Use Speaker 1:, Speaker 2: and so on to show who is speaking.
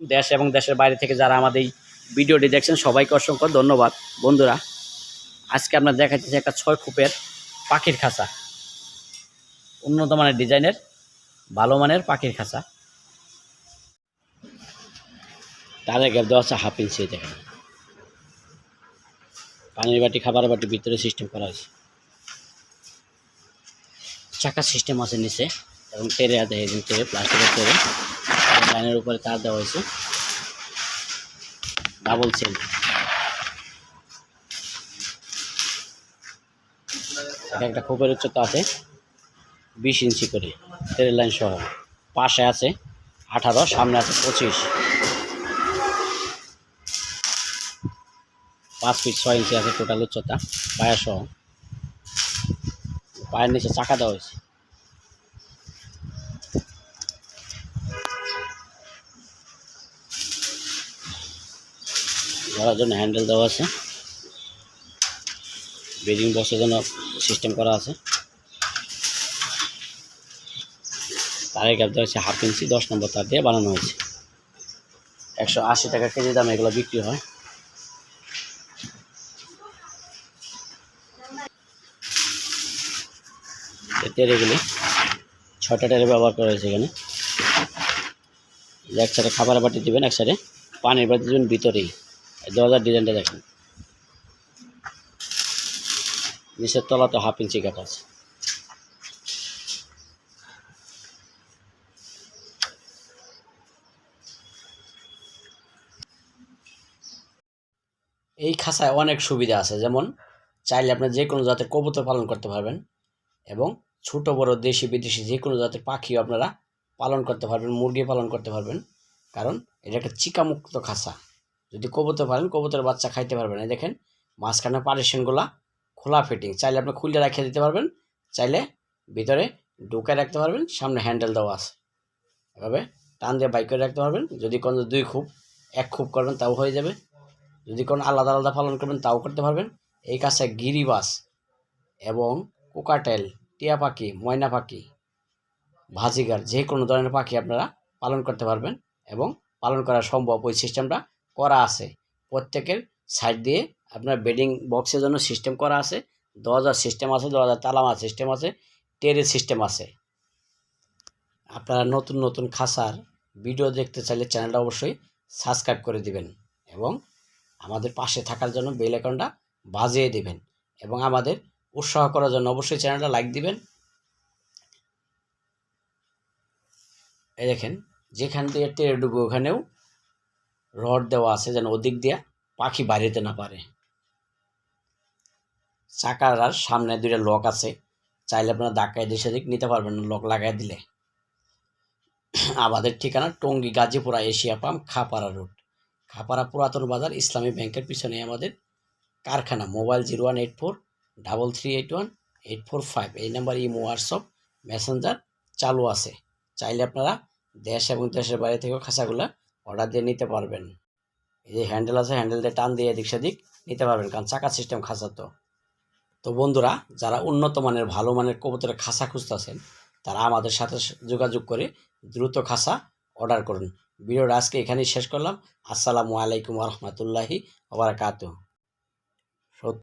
Speaker 1: দেশ এবং দেশের বাইরে থেকে যারা আমাদের এই ভিডিওটি দেখছেন, সবাইকে অসংখ্য ধন্যবাদ। বন্ধুরা, আজকে আমরা দেখাচ্ছি একটা ছয় ফুপের পাখির খাঁচা। উন্নত মানের ডিজাইনের, ভালো মানের পাখির খাঁচা। তাদের গ্যাপ দেওয়া আছে হাফ ইঞ্চি দেখেন। পানির বাটি, খাবারের বাটি ভিতরে সিস্টেম করা হয়েছে। চাকা সিস্টেম আছে নিচে এবং টেরে আছে প্লাস্টিকের তেরে। লাইনের উপরে তার দেওয়া হয়েছে। ডাবল চেন একটা খোপের উচ্চতা আছে বিশ ইঞ্চি করে তেরের লাইন সহ। পাশে আছে আঠারো, সামনে আছে পঁচিশ। পাঁচ ফিট ছয় ইঞ্চি আছে টোটাল উচ্চতা পায়া সহ। পায়ের নিচে চাকা দেওয়া হয়েছে। ধরার জন্য হ্যান্ডেল দেওয়া আছে। বেডিং বক্সের জন্য সিস্টেম করা আছে। তারের গ্যাপ দেওয়া হচ্ছে হাফ ইঞ্চি দশ নম্বর তার দিয়ে বানানো হয়েছে। একশো আশি টাকা কেজি দামে এগুলো বিক্রি হয়। টেরেগুলি ছটা টেরে ব্যবহার করা হয়েছে এখানে। এক সাইডে খাবার বাটি দিবেন, এক সাইডে পানির বাটি দিবেন ভিতরেই। দরজার ডিজাইনটা দেখেন। নিচের তলা তো হাফ ইঞ্চি কাটা আছে। এই খাঁচায় অনেক সুবিধা আছে, যেমন চাইলে আপনি যে কোনো জাতের কবুতর পালন করতে পারবেন এবং ছোট, বড়, দেশি, বিদেশি যে কোনো জাতের পাখিও আপনারা পালন করতে পারবেন, মুরগি পালন করতে পারবেন। কারণ এটা একটা চিকামুক্ত খাঁচা। যদি কবুতর পারেন কবুতরের বাচ্চা খাইতে পারবেন। এই দেখেন, মাঝখানে পার্টিশনগুলা খোলা ফিটিং চাইলে আপনি খুলে রেখে দিতে পারবেন, চাইলে ভিতরে ঢুকে রাখতে পারবেন, সামনে হ্যান্ডেল দেওয়া আছে। এভাবে টান দিয়ে বাইক করে রাখতে পারবেন। যদি কোনো দুই খুব, এক খুব করবেন তাও হয়ে যাবে। যদি কোনো আলাদা আলাদা পালন করবেন, তাও করতে পারবেন। এই কাছে গিরিবাস এবং কোকাটেল, টিয়া পাখি, ময়না পাখি, ভাজিগার, যে কোনো ধরনের পাখি আপনারা পালন করতে পারবেন এবং পালন করা সম্ভব। ওই সিস্টেমটা করা আছে। প্রত্যেকের সাইড দিয়ে আপনার বেডিং বক্সের জন্য সিস্টেম করা আছে। দরজার সিস্টেম আছে, দরজার তালামার সিস্টেম আছে টেরের সিস্টেম আছে। আপনারা নতুন নতুন খাসার ভিডিও দেখতে চাইলে চ্যানেলটা অবশ্যই সাবস্ক্রাইব করে দিবেন এবং আমাদের পাশে থাকার জন্য বেল অ্যাকাউন্টটা বাজিয়ে দিবেন এবং আমাদের উৎসাহ করার জন্য অবশ্যই চ্যানেলটা লাইক দিবেন। এই দেখেন, যেখান থেকে টেরে ডুবে ওখানেও রড দেওয়া আছে যেন ওদিক দিয়ে পাখি বাইরেতে না পারে। চাকার আর সামনে দুইটা লক আছে। চাইলে আপনারা ধাক্কায় দিয়ে সেদিক নিতে পারবেন না লক লাগাই দিলে। আমাদের ঠিকানা Tongi Gazipura Asia pump, Khapara road. Khapara পুরাতন বাজার, ইসলামী ব্যাংকের পিছনে আমাদের কারখানা। Mobile zero one eight four double three eight one eight four five. এই নাম্বার ইমো, হোয়াটসঅ্যাপ, মেসেঞ্জার চালু আছে। চাইলে আপনারা দেশ এবং দেশের বাইরে থেকেও খাঁচাগুলো অর্ডার দিয়ে নিতে পারবেন। এই যে হ্যান্ডেল আছে হ্যান্ডেল দিয়ে টান দিয়ে এদিক সেদিক নিতে পারবেন, কারণ চাকা সিস্টেম খাঁচা তো। তো বন্ধুরা, যারা উন্নত মানের, ভালো মানের কবুতরের খাঁচা খুঁজতেছেন, তারা আমাদের সাথে যোগাযোগ করে দ্রুত খাঁচা অর্ডার করুন। ভিডিওটা আজকে এখানেই শেষ করলাম। আসসালামু আলাইকুম রহমতুল্লাহি ওবরাকাতুহ